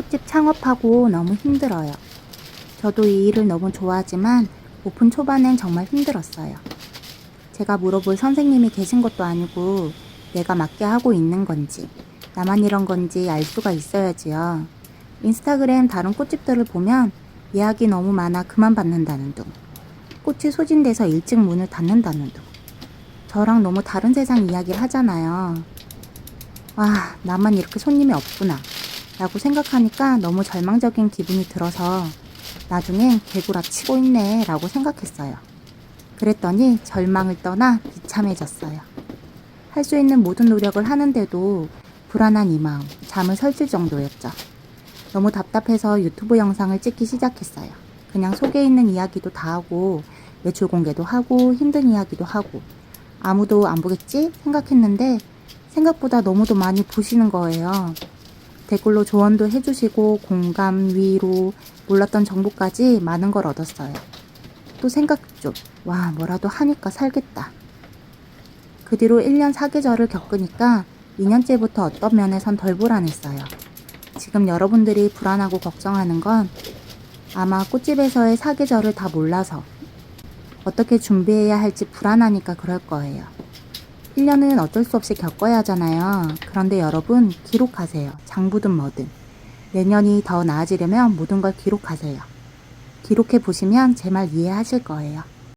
꽃집 창업하고 너무 힘들어요. 저도 이 일을 너무 좋아하지만 오픈 초반엔 정말 힘들었어요. 제가 물어볼 선생님이 계신 것도 아니고 내가 맞게 하고 있는 건지 나만 이런 건지 알 수가 있어야지요. 인스타그램 다른 꽃집들을 보면 예약이 너무 많아 그만 받는다는 둥. 꽃이 소진돼서 일찍 문을 닫는다는 둥. 저랑 너무 다른 세상 이야기를 하잖아요. 와, 나만 이렇게 손님이 없구나. 라고 생각하니까 너무 절망적인 기분이 들어서 나중엔 개구라 치고 있네 라고 생각했어요. 그랬더니 절망을 떠나 비참해졌어요. 할 수 있는 모든 노력을 하는데도 불안한 이 마음, 잠을 설칠 정도였죠. 너무 답답해서 유튜브 영상을 찍기 시작했어요. 그냥 속에 있는 이야기도 다 하고, 매출 공개도 하고, 힘든 이야기도 하고, 아무도 안 보겠지? 생각했는데, 생각보다 너무도 많이 보시는 거예요. 댓글로 조언도 해주시고, 공감, 위로, 몰랐던 정보까지 많은 걸 얻었어요. 또 생각 좀, 와, 뭐라도 하니까 살겠다. 그 뒤로 1년 사계절을 겪으니까 2년째부터 어떤 면에선 덜 불안했어요. 지금 여러분들이 불안하고 걱정하는 건 아마 꽃집에서의 사계절을 다 몰라서 어떻게 준비해야 할지 불안하니까 그럴 거예요. 1년은 어쩔 수 없이 겪어야 하잖아요. 그런데 여러분, 기록하세요. 장부든 뭐든. 내년이 더 나아지려면 모든 걸 기록하세요. 기록해 보시면 제 말 이해하실 거예요.